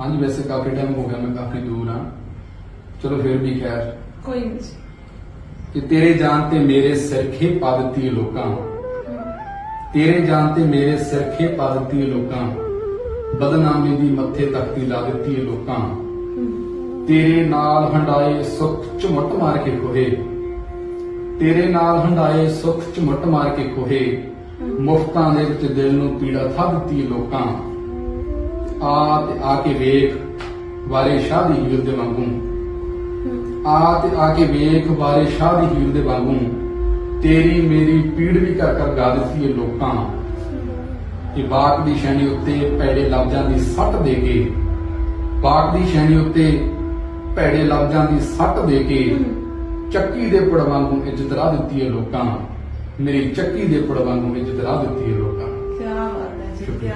ਹਾਂਜੀ ਵੈਸੇ ਕਾਫੀ ਟਾਈਮ ਹੋ ਗਿਆ ਮੈਂ ਕਾਫੀ ਦੂਰ ਹਾਂ। ਚਲੋ ਫਿਰ ਵੀ ਖੈਰ। ਕੋਈ ਨਹੀਂ ਜੀ। ਕਿ ਤੇਰੇ ਜਾਨ ਤੇ ਮੇਰੇ ਸਿਰਖੇ ਪਾ ਦਿੱਤੀ ਏ ਲੋਕਾਂ। ਤੇਰੇ ਜਾਨ ਤੇ ਮੇਰੇ ਸਿਰਖੇ ਪਾ ਦਿੱਤੀ ਏ ਲੋਕਾਂ। ਬਦਨਾਮੀ ਦੀ ਮੱਥੇ ਤਖਤੀ ਲਾ ਦਿੱਤੀ ਏ ਲੋਕਾਂ। ਤੇਰੇ ਨਾਲ ਹੰਡਾਏ ਸੁੱਖ ਝੁਮਟ ਮਾਰ ਕੇ ਖੋਹੇ। ਤੇਰੇ ਨਾਲ ਹੰਡਾਏ ਸੁੱਖ ਝੁਮਟ ਮਾਰ ਕੇ ਖੋਹੇ। ਮੁਫਤਾਂ ਦੇ ਵਿੱਚ ਦਿਲ ਨੂੰ ਪੀੜਾ ਥਾ ਦਿੱਤੀ ਏ ਲੋਕਾਂ। ਆ ਤੇ ਆ ਕੇ ਵੇਖ, ਵਾਰੇ ਸ਼ਾਹ ਦੀ ਹੀਰ ਦੇ ਵਾਂਗੂ। ਆ ਤੇ ਆ ਕੇ ਵੇਖ ਬਾਰੇ ਸ਼ਾਹ ਦੀ ਹੀਰ ਦੇ ਵਾਂਗੂ। ਤੇਰੀ ਮੇਰੀ ਪੀੜ ਵੀ ਕਰ ਕਰ ਗਾ ਦਿੱਤੀ ਏ ਲੋਕਾਂ। ਕਿ ਬਾਗ ਦੀ ਸ਼ੈਣੀ ਉੱਤੇ ਭੈੜੇ ਲਫ਼ਜ਼ਾਂ ਦੀ ਸੱਟ ਦੇ ਕੇ ਬਾਗ ਦੀ ਸ਼ੈਣੀ ਉੱਤੇ ਭੈੜੇ ਲਫ਼ਜ਼ਾਂ ਦੀ ਸੱਟ ਦੇ ਕੇ ਚੱਕੀ ਦੇ ਪੜ ਵਾਂਗੂ ਇੱਜ਼ਤ ਰਾ ਦਿੱਤੀ ਹੈ ਲੋਕਾਂ। ਮੇਰੀ ਚੱਕੀ ਦੇ ਪੜ ਵਾਂਗੂ ਇੱਜ਼ਤ ਰਾ ਦਿੱਤੀ ਹੈ ਲੋਕਾਂ। ਕੀ ਬਾਤ ਹੈ ਜੀ ਕੀ